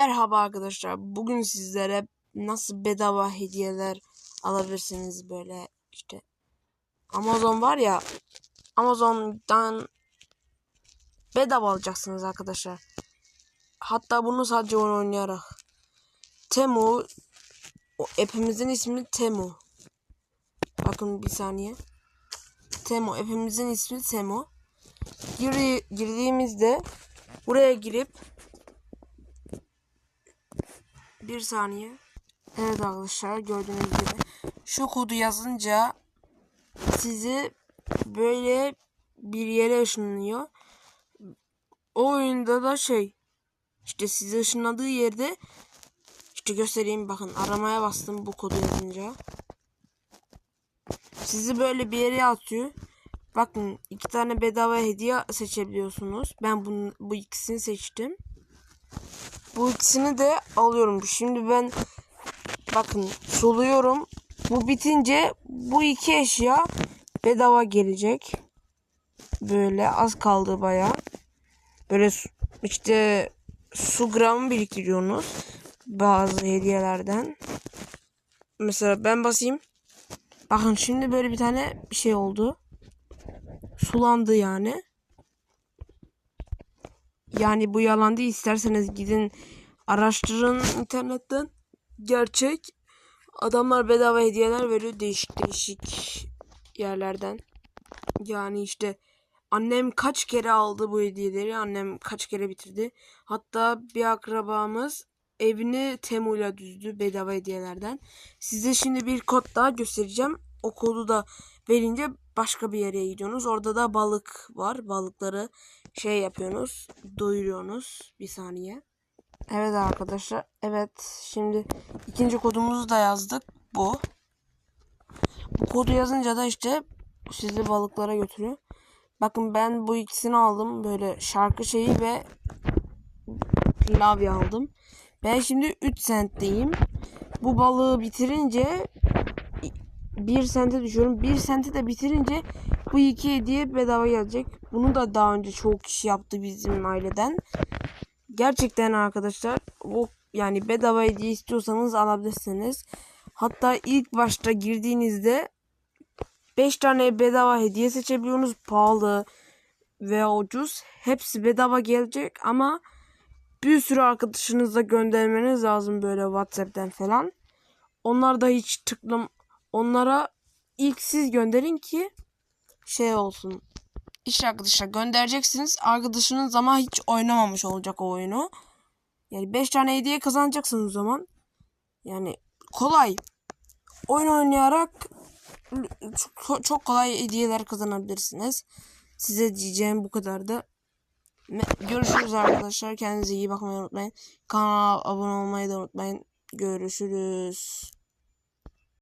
Merhaba arkadaşlar. Bugün sizlere nasıl bedava hediyeler alabilirsiniz böyle işte. Amazon var ya. Amazon'dan bedava alacaksınız arkadaşlar. Hatta bunu sadece oyun oynayarak. Temu o app'imizin ismi Temu. Bakın bir saniye. Temu app'imizin ismi Temu. Giri, girdiğimizde buraya girip Bir saniye. Evet arkadaşlar gördüğünüz gibi şu kodu yazınca sizi böyle bir yere ışınlıyor. O oyunda da şey işte sizi ışınladığı yerde işte göstereyim bakın aramaya bastım bu kodu yazınca. Sizi böyle bir yere atıyor. Bakın iki tane bedava hediye seçebiliyorsunuz. Ben bunu, bu ikisini seçtim. Bu ikisini de alıyorum. Şimdi ben bakın soluyorum. Bu bitince bu iki eşya bedava gelecek. Böyle az kaldı baya. Böyle işte su gramı biriktiriyorsunuz. Bazı hediyelerden. Mesela ben basayım. Bakın şimdi böyle bir tane bir şey oldu. Sulandı yani. Yani bu yalan değil. İsterseniz gidin araştırın internetten. Gerçek. Adamlar bedava hediyeler veriyor değişik değişik yerlerden. Yani işte annem kaç kere aldı bu hediyeleri. Annem kaç kere bitirdi. Hatta bir akrabamız evini Temu'yla düzdü bedava hediyelerden. Size şimdi bir kod daha göstereceğim. O kodu da verince başka bir yere gidiyorsunuz. Orada da balık var. Balıkları şey yapıyorsunuz. Doyuruyorsunuz. Bir saniye. Evet arkadaşlar. Evet. Şimdi ikinci kodumuzu da yazdık. Bu. Bu kodu yazınca da işte sizi balıklara götürüyor. Bakın ben bu ikisini aldım. Böyle şarkı şeyi ve klavye aldım. Ben şimdi 3 centteyim. Bu balığı bitirince 1 sente düşüyorum. 1 sente de bitirince bu iki hediye bedava gelecek. Bunu da daha önce çok kişi yaptı bizim aileden. Gerçekten arkadaşlar bu yani bedava hediye istiyorsanız alabilirsiniz. Hatta ilk başta girdiğinizde 5 tane bedava hediye seçebiliyorsunuz. Pahalı ve ucuz. Hepsi bedava gelecek ama bir sürü arkadaşınıza göndermeniz lazım böyle WhatsApp'ten falan. Onlar da hiç tıklam onlara ilk siz gönderin ki şey olsun. İşte arkadaşlar göndereceksiniz. Arkadaşınız ama hiç oynamamış olacak o oyunu. Yani 5 tane hediye kazanacaksınız o zaman. Yani kolay. Oyun oynayarak çok, çok kolay hediyeler kazanabilirsiniz. Size diyeceğim bu kadar da. Görüşürüz arkadaşlar. Kendinize iyi bakmayı unutmayın. Kanala abone olmayı da unutmayın. Görüşürüz.